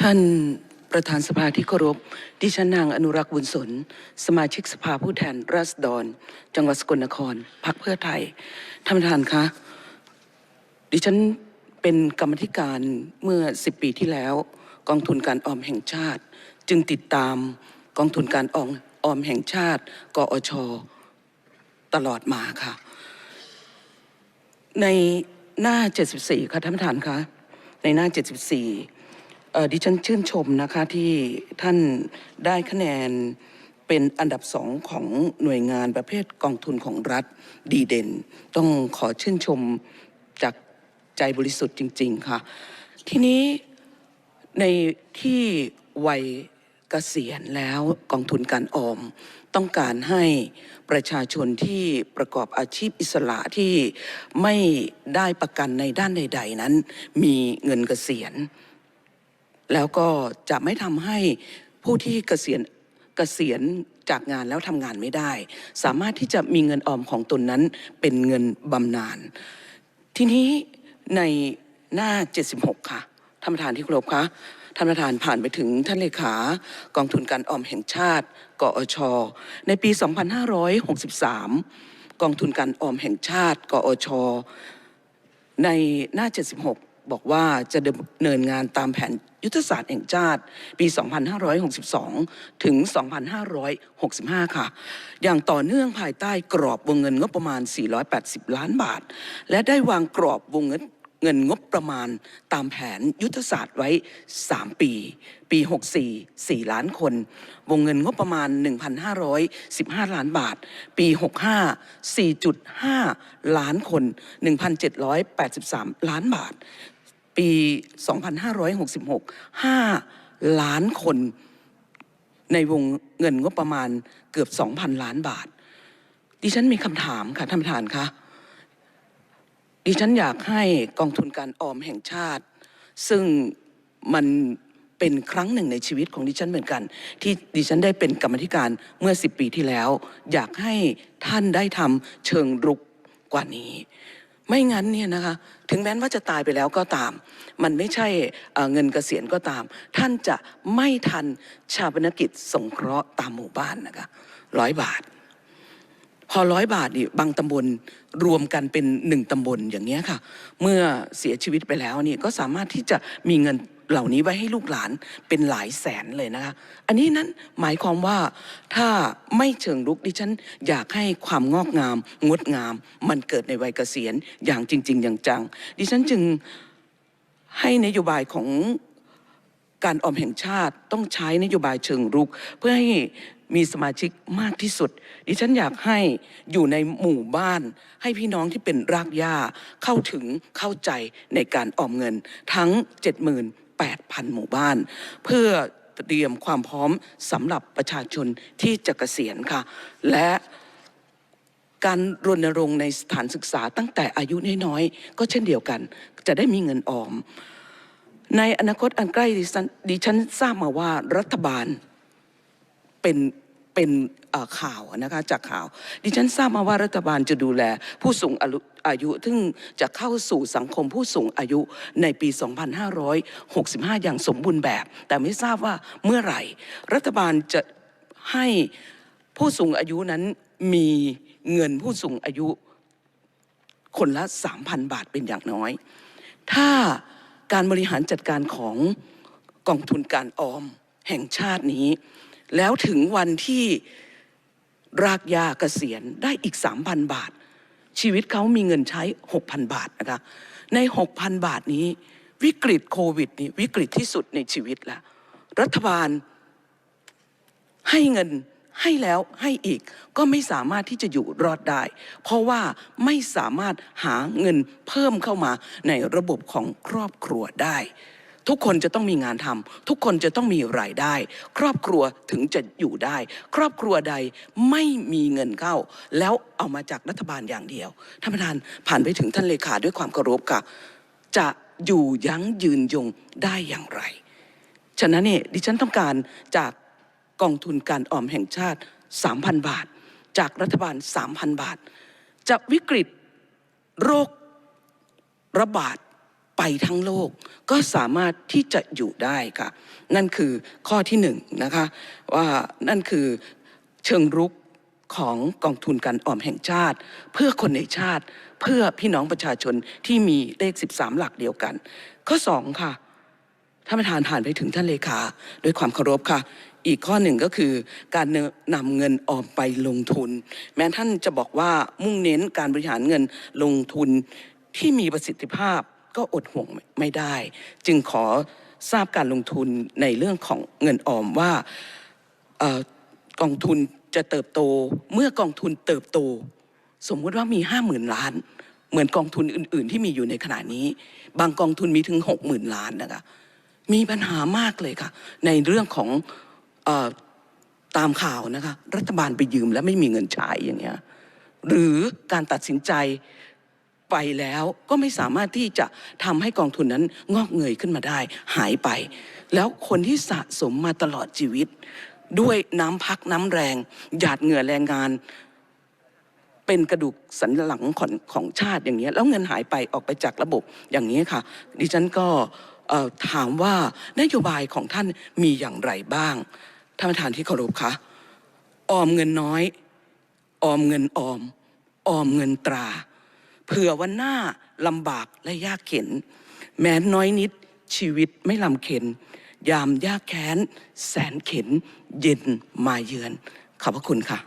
ท่านประธานสภาที่เคารพ ดิฉันนางอนุรักษ์บุญสน สมาชิกสภาผู้แทนราษฎร จังหวัดสกลนครพรรคเพื่อไทย ท่านประธานคะ ดิฉันเป็นกรรมธิการเมื่อ 10 ปีที่แล้ว กองทุนการออมแห่งชาติ จึงติดตามกองทุนการออมออมแห่งชาติ กอช ตลอดมาค่ะ ในหน้า 74 ค่ะท่านประธานคะ ในหน้า 74เอ่ ดิฉันชื่นชมนะคะที่ท่านได้คะแนนเป็นอันดับสองของหน่วยงานประเภทกองทุนของรัฐดีเด่น ต้องขอชื่นชมจากใจบริสุทธิ์จริง ๆ ค่ะ ทีนี้ในที่วัยเกษียณแล้วกองทุนการออม ต้องการให้ประชาชนที่ประกอบอาชีพอิสระที่ไม่ได้ประกันในด้านใด ๆ นั้น มีเงินเกษียณ แล้วก็จะไม่ทำให้ผู้ที่เกษียณเกษียณจากงานแล้วทำงานไม่ได้ สามารถที่จะมีเงินออมของตนนั้นเป็นเงินบำนาญทีนี้ในหน้า 76 ค่ะท่านประธานที่เคารพคะท่านประธานผ่านไปถึงท่านเลขากองทุนการออมแห่งชาติ กอช ในปี 2563 กองทุนการออมแห่งชาติ กอช ในหน้า 76 บอกว่าจะดำเนินงานตามแผนยุทธศาสตร์แห่งชาติปี 2562 ถึง 2565 ค่ะ อย่างต่อเนื่องภายใต้กรอบวงเงินงบประมาณ 480 ล้านบาท และได้วางกรอบวงเงินเงินงบประมาณตามแผนยุทธศาสตร์ไว้ 3 ปี ปี 64 4 ล้านคน วงเงินงบประมาณ 1,515 ล้านบาท ปี 65 4.5 ล้านคน 1,783 ล้านบาท ปี 2566 5 ล้านคนในวงเงินงบประมาณเกือบ 2,000 ล้านบาท ดิฉันมีคำถามค่ะท่านประธานคะดิฉันอยากให้กองทุนการออมแห่งชาติ ซึ่งมันเป็นครั้งหนึ่งในชีวิตของดิฉันเหมือนกัน ที่ดิฉันได้เป็นกรรมธิการเมื่อ 10 ปีที่แล้ว อยากให้ท่านได้ทำเชิงรุกกว่านี้ ไม่งั้นเนี่ยนะคะถึงแม้ว่าจะตายไปแล้วก็ตาม มันไม่ใช่เเงินเกษียณก็ตาม ท่านจะไม่ทันชาปนกิจสงเคราะห์ตามหมู่บ้านนะคะร้อยบาท พอร้อยบาทนี่บางตำบลรวมกันเป็นหนึ่งตำบลอย่างเงี้ยค่ะ เมื่อเสียชีวิตไปแล้วนี่ก็สามารถที่จะมีเงิน เหล่านี้ไว้ให้ลูกหลานเป็นหลายแสนเลยนะคะ อันนี้นั้นหมายความว่าถ้าไม่เชิงลุกดิฉันอยากให้ความงอกงาม งดงาม มันเกิดในวัยเกษียณอย่างจริง ๆ อย่างจัง ดิฉันจึงให้นโยบายของการออมแห่งชาติต้องใช้นโยบายเชิงรุก เพื่อให้มีสมาชิกมากที่สุด ดิฉันอยากให้อยู่ในหมู่บ้าน ให้พี่น้องที่เป็นรากหญ้าเข้าถึงเข้าใจในการออมเงินทั้ง 8,000 หมู่บ้าน เพื่อเตรียมความพร้อมสำหรับประชาชนที่จะเกษียณค่ะ และการรณรงค์ในสถานศึกษาตั้งแต่อายุน้อยๆก็เช่นเดียวกัน จะได้มีเงินออม ในอนาคตอันใกล้ดิฉันทราบมาว่ารัฐบาลเป็น เป็นข่าวนะคะจากข่าว ดิฉันทราบมาว่ารัฐบาลจะดูแลผู้สูงอายุอายุซึ่งจะเข้าสู่สังคมผู้สูงอายุในปี 2565 อย่างสมบูรณ์แบบ แต่ไม่ทราบว่าเมื่อไหร่ รัฐบาลจะให้ผู้สูงอายุนั้นมีเงินผู้สูงอายุคนละ 3,000 บาทเป็นอย่างน้อย ถ้าการบริหารจัดการของกองทุนการออมแห่งชาตินี้ แล้วถึงวันที่รากยาเกษียณได้อีก 3,000 บาท ชีวิตเขามีเงินใช้ 6,000 บาทนะคะใน 6,000 บาทนี้ วิกฤตโควิดนี่วิกฤตที่สุดในชีวิตแล้วรัฐบาลให้เงินให้แล้วให้อีกก็ไม่สามารถที่จะอยู่รอดได้ เพราะว่าไม่สามารถหาเงินเพิ่มเข้ามาในระบบของครอบครัวได้ ทุกคนจะต้องมีงานทำทุกคนจะต้องมีรายได้ ครอบครัวถึงจะอยู่ได้ ครอบครัวใดไม่มีเงินเข้า แล้วเอามาจากรัฐบาลอย่างเดียวท่านประธานผ่านไปถึงท่านเลขาด้วยความเคารพค่ะ จะอยู่ยั้งยืนยงได้อย่างไร ฉะนั้นเนี่ยดิฉันต้องการจากกองทุนการออมแห่งชาติ 3,000 บาท จากรัฐบาล 3,000 บาท จะวิกฤตโรคระบาด ไปทั้งโลกก็สามารถที่จะอยู่ได้ค่ะ นั่นคือข้อที่หนึ่งนะคะว่านั่นคือเชิงรุกของกองทุนการออมแห่งชาติ เพื่อคนในชาติ เพื่อพี่น้องประชาชนที่มีเลข 13 หลักเดียวกัน ข้อสองค่ะท่านประธานผ่านไปถึงท่านเลขาด้วยความเคารพค่ะ อีกข้อหนึ่งก็คือการนำเงินออมไปลงทุน แม้ท่านจะบอกว่ามุ่งเน้นการบริหารเงินลงทุนที่มีประสิทธิภาพ ก็อดห่วงไม่ได้ จึงขอทราบการลงทุนในเรื่องของเงินออมว่าออกองทุนจะเติบโตเมื่อกองทุนเติบโต สมมุติว่ามีห้าหมื่นล้าน เหมือนกองทุนอื่น ๆ ที่มีอยู่ในขณะนี้ บางกองทุนมีถึงหกหมื่นล้านนะคะมีปัญหามากเลยค่ะ ในเรื่องของออตามข่าวนะคะ รัฐบาลไปยืมแล้วไม่มีเงินใช้อย่างเงี้ยหรือการตัดสินใจ ไปแล้วก็ไม่สามารถที่จะทำให้กองทุนนั้นงอกเงยขึ้นมาได้ หายไป แล้วคนที่สะสมมาตลอดชีวิต ด้วยน้ำพักน้ำแรง หยาดเหงื่อแรงงาน เป็นกระดูกสันหลังของของชาติอย่างเงี้แล้วเงินหายไปออกไปจากระบบอย่างนี้ค่ะ ดิฉันก็ถามว่านโยบายของท่านมีอย่างไรบ้างท่านประธานที่เคารพคะออมเงินน้อย ออมเงินออม ออมเงินตรา เผื่อวันหน้าลำบากและยากเข็น แม้น้อยนิดชีวิตไม่ลำเข็น ยามยากแค้น แสนเข็น เย็นมาเยือน ขอบพระคุณค่ะ